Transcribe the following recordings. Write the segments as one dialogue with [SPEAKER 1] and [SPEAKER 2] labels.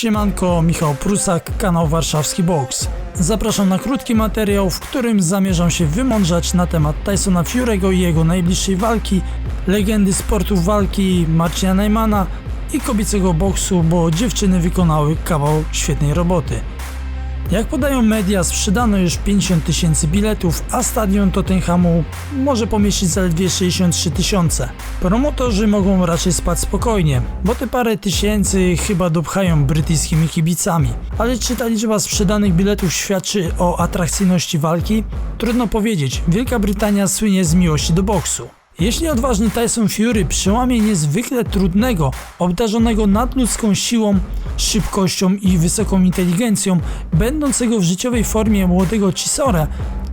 [SPEAKER 1] Siemanko, Michał Prusak, kanał Warszawski Box. Zapraszam na krótki materiał, w którym zamierzam się wymądrzać na temat Tysona Fury'ego i jego najbliższej walki, legendy sportu walki Marcina Najmana i kobiecego boksu, bo dziewczyny wykonały kawał świetnej roboty. Jak podają media, sprzedano już 50 tysięcy biletów, a stadion Tottenhamu może pomieścić zaledwie 63 tysiące. Promotorzy mogą raczej spać spokojnie, bo te parę tysięcy chyba dopchają brytyjskimi kibicami. Ale czy ta liczba sprzedanych biletów świadczy o atrakcyjności walki? Trudno powiedzieć. Wielka Brytania słynie z miłości do boksu. Jeśli odważny Tyson Fury przełamie niezwykle trudnego, obdarzonego nadludzką siłą, szybkością i wysoką inteligencją, będącego w życiowej formie młodego Cisora,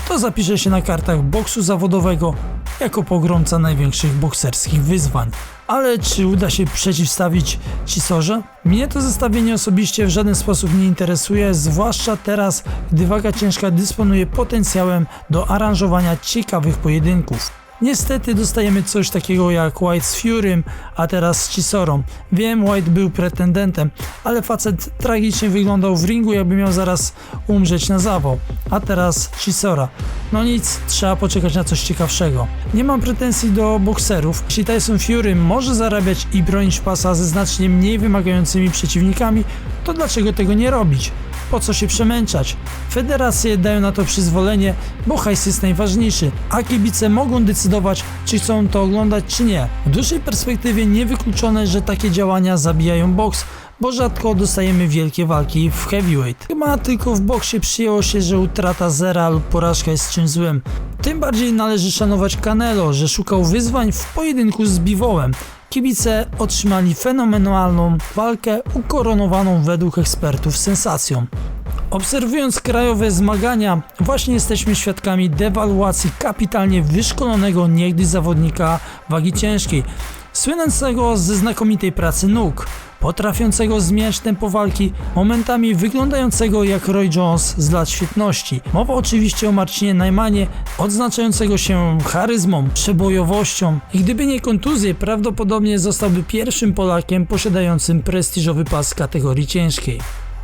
[SPEAKER 1] to zapisze się na kartach boksu zawodowego jako pogromca największych bokserskich wyzwań. Ale czy uda się przeciwstawić Cisorze? Mnie to zestawienie osobiście w żaden sposób nie interesuje, zwłaszcza teraz, gdy waga ciężka dysponuje potencjałem do aranżowania ciekawych pojedynków. Niestety dostajemy coś takiego jak White z Furym, a teraz z Cisorą. Wiem, White był pretendentem, ale facet tragicznie wyglądał w ringu, jakby miał zaraz umrzeć na zawał. A teraz Cisora. No nic, trzeba poczekać na coś ciekawszego. Nie mam pretensji do bokserów. Jeśli Tyson Fury może zarabiać i bronić pasa ze znacznie mniej wymagającymi przeciwnikami, to dlaczego tego nie robić? Po co się przemęczać? Federacje dają na to przyzwolenie, bo hajs jest najważniejszy, a kibice mogą decydować, czy chcą to oglądać, czy nie. W dłuższej perspektywie niewykluczone, że takie działania zabijają boks, bo rzadko dostajemy wielkie walki w heavyweight. Chyba tylko w boksie przyjęło się, że utrata zera lub porażka jest czymś złym. Tym bardziej należy szanować Canelo, że szukał wyzwań w pojedynku z Biwołem. Kibice otrzymali fenomenalną walkę ukoronowaną według ekspertów sensacją. Obserwując krajowe zmagania, właśnie jesteśmy świadkami dewaluacji kapitalnie wyszkolonego niegdyś zawodnika wagi ciężkiej, słynącego ze znakomitej pracy nóg, potrafiącego zmieniać tempo walki, momentami wyglądającego jak Roy Jones z lat świetności. Mowa oczywiście o Marcinie Najmanie, odznaczającego się charyzmą, przebojowością i gdyby nie kontuzje, prawdopodobnie zostałby pierwszym Polakiem posiadającym prestiżowy pas kategorii ciężkiej.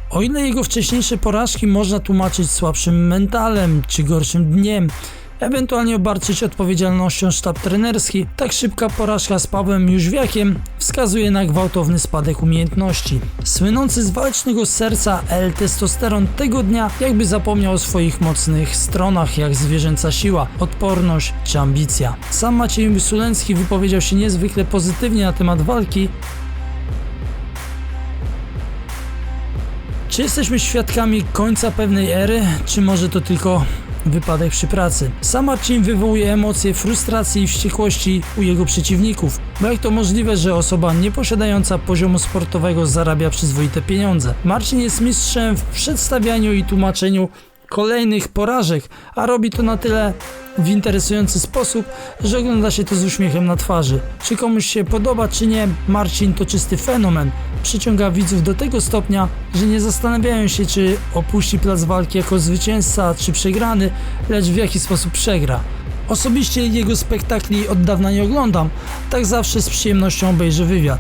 [SPEAKER 1] O ile jego wcześniejsze porażki można tłumaczyć słabszym mentalem czy gorszym dniem, ewentualnie obarczyć odpowiedzialnością sztab trenerski, tak szybka porażka z Pawłem Jóźwiakiem wskazuje na gwałtowny spadek umiejętności. Słynący z walcznego serca L-testosteron tego dnia jakby zapomniał o swoich mocnych stronach jak zwierzęca siła, odporność czy ambicja. Sam Maciej Sulencki wypowiedział się niezwykle pozytywnie na temat walki, Czy jesteśmy świadkami końca pewnej ery, czy może to tylko wypadek przy pracy? Sam Marcin wywołuje emocje frustracji i wściekłości u jego przeciwników, bo jak to możliwe, że osoba nieposiadająca poziomu sportowego zarabia przyzwoite pieniądze? Marcin jest mistrzem w przedstawianiu i tłumaczeniu kolejnych porażek, a robi to na tyle w interesujący sposób, że ogląda się to z uśmiechem na twarzy. Czy komuś się podoba, czy nie, Marcin to czysty fenomen. Przyciąga widzów do tego stopnia, że nie zastanawiają się, czy opuści plac walki jako zwycięzca, czy przegrany, lecz w jaki sposób przegra. Osobiście jego spektakli od dawna nie oglądam, tak zawsze z przyjemnością obejrzę wywiad.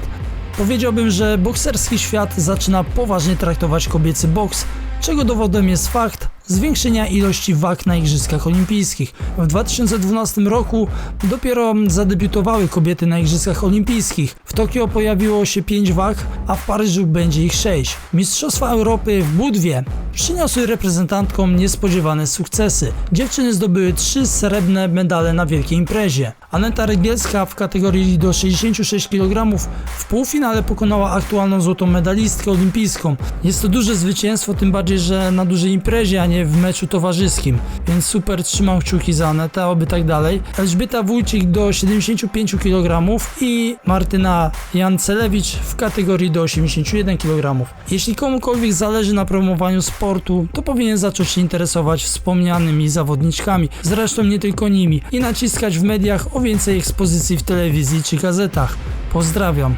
[SPEAKER 1] Powiedziałbym, że bokserski świat zaczyna poważnie traktować kobiecy boks, czego dowodem jest fakt zwiększenia ilości wag na Igrzyskach Olimpijskich. W 2012 roku dopiero zadebiutowały kobiety na Igrzyskach Olimpijskich. W Tokio pojawiło się 5 wag, a w Paryżu będzie ich 6. Mistrzostwa Europy w Budwie przyniosły reprezentantkom niespodziewane sukcesy. Dziewczyny zdobyły 3 srebrne medale na wielkiej imprezie. Aneta Rygielska w kategorii do 66 kg w półfinale pokonała aktualną złotą medalistkę olimpijską. Jest to duże zwycięstwo, tym bardziej, że na dużej imprezie, a nie w meczu towarzyskim. Więc super trzymam kciuki za Anetę, oby tak dalej. Elżbieta Wójcik do 75 kg i Martyna Jancelewicz w kategorii do 81 kg. Jeśli komukolwiek zależy na promowaniu sportu, to powinien zacząć się interesować wspomnianymi zawodniczkami, zresztą nie tylko nimi, i naciskać w mediach o więcej ekspozycji w telewizji czy gazetach. Pozdrawiam.